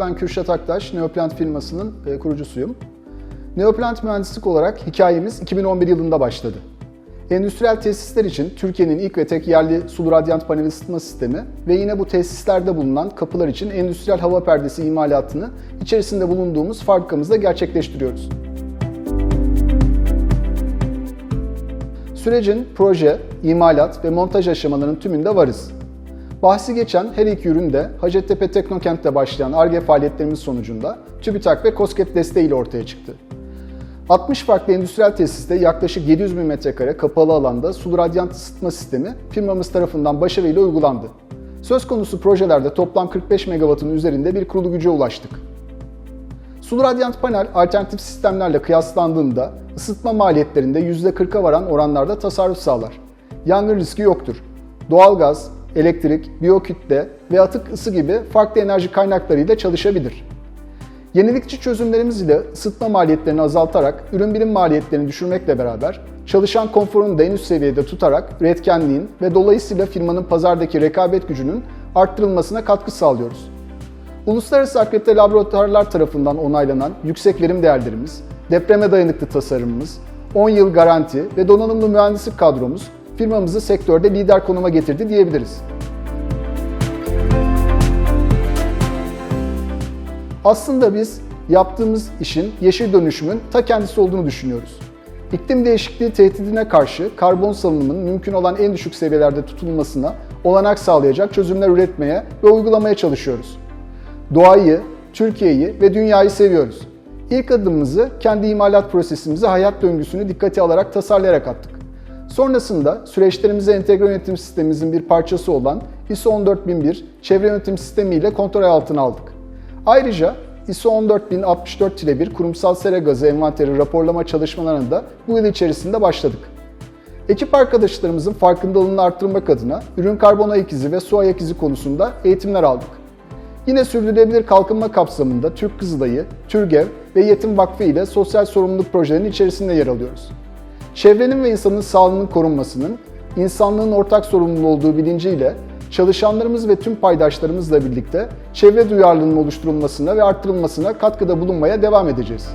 Ben Kürşat Aktaş, Neoplant firmasının e, kurucusuyum. Neoplant mühendislik olarak hikayemiz 2011 yılında başladı. Endüstriyel tesisler için Türkiye'nin ilk ve tek yerli sulu radyant panel ısıtma sistemi ve yine bu tesislerde bulunan kapılar için endüstriyel hava perdesi imalatını içerisinde bulunduğumuz fabrikamızda gerçekleştiriyoruz. Sürecin proje, imalat ve montaj aşamalarının tümünde varız. Bahsi geçen her iki ürün de Hacettepe Teknokent'te başlayan ARGE faaliyetlerimiz sonucunda TÜBİTAK ve KOSGEB desteğiyle ortaya çıktı. 60 farklı endüstriyel tesiste yaklaşık 700 bin metrekare kapalı alanda sulu radyant ısıtma sistemi firmamız tarafından başarıyla uygulandı. Söz konusu projelerde toplam 45 megawattın üzerinde bir kurulu güce ulaştık. Sulu radyant panel alternatif sistemlerle kıyaslandığında ısıtma maliyetlerinde %40'a varan oranlarda tasarruf sağlar. Yangın riski yoktur. Doğalgaz, elektrik, biyokütle ve atık ısı gibi farklı enerji kaynaklarıyla çalışabilir. Yenilikçi çözümlerimiz ile ısıtma maliyetlerini azaltarak ürün birim maliyetlerini düşürmekle beraber çalışan konforunu da en üst seviyede tutarak üretkenliğin ve dolayısıyla firmanın pazardaki rekabet gücünün arttırılmasına katkı sağlıyoruz. Uluslararası akredite laboratuvarlar tarafından onaylanan yüksek verim değerlerimiz, depreme dayanıklı tasarımımız, 10 yıl garanti ve donanımlı mühendislik kadromuz firmamızı sektörde lider konuma getirdi diyebiliriz. Aslında biz yaptığımız işin yeşil dönüşümün ta kendisi olduğunu düşünüyoruz. İklim değişikliği tehdidine karşı karbon salınımının mümkün olan en düşük seviyelerde tutulmasına olanak sağlayacak çözümler üretmeye ve uygulamaya çalışıyoruz. Doğayı, Türkiye'yi ve dünyayı seviyoruz. İlk adımımızı kendi imalat prosesimizi hayat döngüsünü dikkate alarak tasarlayarak attık. Sonrasında süreçlerimize entegre yönetim sistemimizin bir parçası olan ISO 14001 çevre yönetim sistemi ile kontrol altına aldık. Ayrıca ISO 14064-1 kurumsal sera gazı envanteri raporlama çalışmalarına da bu yıl içerisinde başladık. Ekip arkadaşlarımızın farkındalığını arttırmak adına ürün karbon ayak izi ve su ayak izi konusunda eğitimler aldık. Yine sürdürülebilir kalkınma kapsamında Türk Kızılayı, TÜRGEV ve Yetim Vakfı ile sosyal sorumluluk projelerinin içerisinde yer alıyoruz. Çevrenin ve insanın sağlığının korunmasının, insanlığın ortak sorumluluğu olduğu bilinciyle çalışanlarımız ve tüm paydaşlarımızla birlikte çevre duyarlılığının oluşturulmasına ve arttırılmasına katkıda bulunmaya devam edeceğiz.